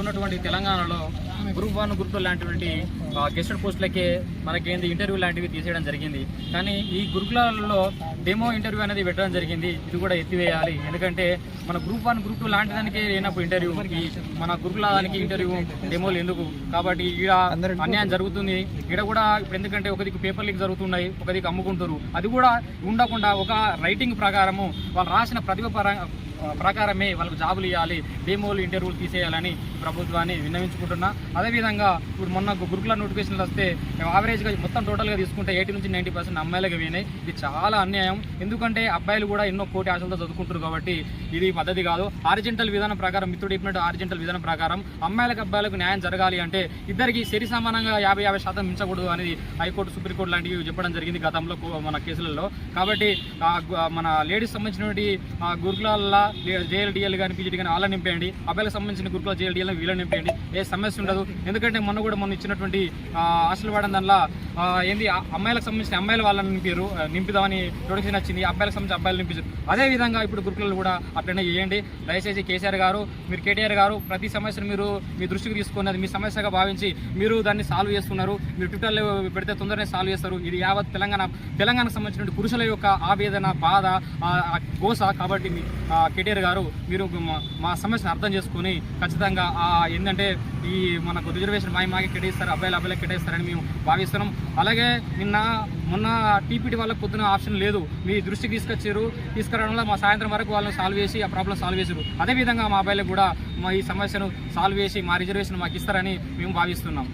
ఉన్నటువంటి తెలంగాణలో group one group two లాంటివంటి గెస్టెడ్ పోస్టులకే మనకేంది ఇంటర్వ్యూ లాంటివి తీసేయడం జరిగింది. కానీ ఈ గురుకులాలలో డెమో ఇంటర్వ్యూ అనేది పెట్టడం జరిగింది. ఇది కూడా ఎత్తివేయాలి. ఎందుకంటే మన గ్రూప్ వన్ గ్రూప్ టూ లాంటి దానికి లేనప్పుడు ఇంటర్వ్యూ మన గురుకులానికి ఇంటర్వ్యూ డెమోలు ఎందుకు? కాబట్టి ఈడ అన్యాయం జరుగుతుంది. ఈడ కూడా ఇప్పుడు ఎందుకంటే ఒక దిక్కు పేపర్ లీక్ జరుగుతున్నాయి. ఒక దిక్కు అమ్ముకుంటారు అది కూడా ఉండకుండా ఒక రైటింగ్ ప్రకారము వాళ్ళు రాసిన ప్రతిభ ప్రకారమే వాళ్ళకు జాబులు ఇవ్వాలి డెమోలు ఇంటర్వ్యూలు తీసేయాలని ప్రభుత్వాన్ని విన్నవించుకుంటున్నా. అదేవిధంగా ఇప్పుడు మొన్న గురుకుల నోటిఫికేషన్లు వస్తే యావరేజ్గా మొత్తం టోటల్గా తీసుకుంటే ఎయిటీ నుంచి నైంటీ పర్సెంట్ అమ్మాయిలకు పోయినాయి ఇది చాలా అన్యాయం. ఎందుకంటే అబ్బాయిలు కూడా ఎన్నో కోటి ఆశలతో చదువుకుంటారు కాబట్టి ఇది పద్ధతి కాదు. ఆర్జెంటల్ విధానం ప్రకారం మిత్రుడు చెప్పినట్టు ఆర్జెంటల్ విధానం ప్రకారం అమ్మాయిలకు అబ్బాయిలకు న్యాయం జరగాలి అంటే ఇద్దరికి సరి సమానంగా యాభై యాభై శాతం మించకూడదు అనేది హైకోర్టు సుప్రీంకోర్టు లాంటివి చెప్పడం జరిగింది గతంలో మన కేసులలో. కాబట్టి మన లేడీస్ సంబంధించినటువంటి గురుకులాల్లో జేఎల్డిఎల్ కానీ పీజీడీ కానీ వాళ్ళని నింపేయండి. అబ్బాయిలకు సంబంధించిన గురుకుల జేఎల్డిఎల్ వీళ్ళని నింపేయండి. ఏ సమస్య ఉండదు. ఎందుకంటే మొన్న కూడా మొన్న ఇచ్చినటువంటి హాస్టల్ వాడడం దానిలో ఏంది ఆ అమ్మాయిలకు సంబంధించిన అమ్మాయిల వాళ్ళని నింపారు నింపుదామని నోటిఫికేషన్ వచ్చింది. అబ్బాయిలకు సంబంధించి అబ్బాయిలు నింపించారు అదే విధంగా ఇప్పుడు గురుకులాలు కూడా అట్లనే చేయండి. దయచేసి కేసీఆర్ గారు మీరు కేటీఆర్ గారు ప్రతి సమస్యను మీరు మీ దృష్టికి తీసుకున్నది అది మీ సమస్యగా భావించి మీరు దాన్ని సాల్వ్ చేస్తున్నారు. మీరు ట్విట్టర్లో పెడితే తొందరనే సాల్వ్ చేస్తారు. ఇది యావత్ తెలంగాణ తెలంగాణకు సంబంధించిన పురుషుల యొక్క ఆవేదన బాధ కోస గోస కాబట్టి మీ కేటీఆర్ గారు మీరు మా- సమస్యను అర్థం చేసుకొని ఖచ్చితంగా ఏంటంటే ఈ మనకు రిజర్వేషన్ మాయ మాకే కేటాయిస్తారు అబ్బాయిలు అబ్బాయిలకు కేటాయిస్తారని మేము భావిస్తున్నాం. అలాగే నిన్న మొన్న టీపీటీ వాళ్ళకి పొద్దున ఆప్షన్ లేదు. మీ దృష్టికి తీసుకొచ్చారు. తీసుకురావడంలో మా సాయంత్రం వరకు వాళ్ళని సాల్వ్ చేసి ఆ ప్రాబ్లం సాల్వ్ చేశారు. అదేవిధంగా మా అబ్బాయిలకు కూడా మా ఈ సమస్యను సాల్వ్ చేసి మా రిజర్వేషన్ మాకు ఇస్తారని మేము భావిస్తున్నాం.